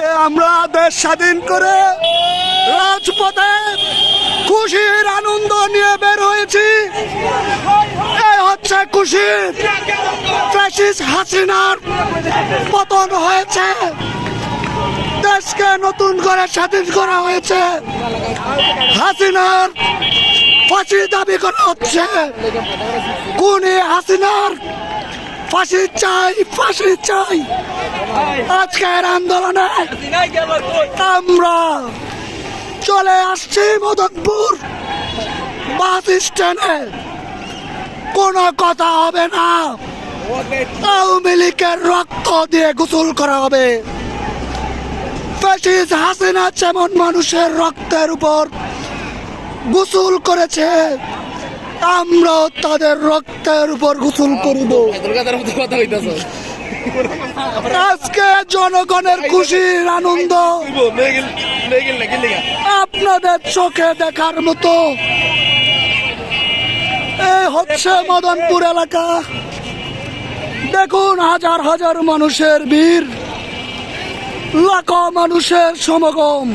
আজকে আমরা দেশ স্বাধীন করে রাজপথে খুশির আনন্দ নিয়ে বের হয়েছি। এই হচ্ছে খুশির ফ্যাসিস্ট হাসিনার পতন হয়েছে। দেশকে নতুন করে স্বাধীন করা হয়েছে। হাসিনার ফাঁসি দাবি করা হচ্ছে। কোনে হাসিনার ফাঁসি চাই ফাঁসি চাই। আজকের আন্দোলনে আমরা চলে আসছি মদনপুর বাস স্ট্যান্ডে। কোনো কথা হবে না। আওয়ামী লীগের রক্ত দিয়ে গোসল করা হবে। ফ্যাসিস্ট হাসিনা যেমন মানুষের রক্তের উপর গোসল করেছে, আমরাও তাদের রক্তের উপর গোসল করিব। আজকে জনগণের খুশির আনন্দ। আপনাদের চোখে দেখার মতো। এই হচ্ছে মদনপুর এলাকা। দেখুন হাজার হাজার মানুষের ভিড়। লাখ মানুষের সমাগম।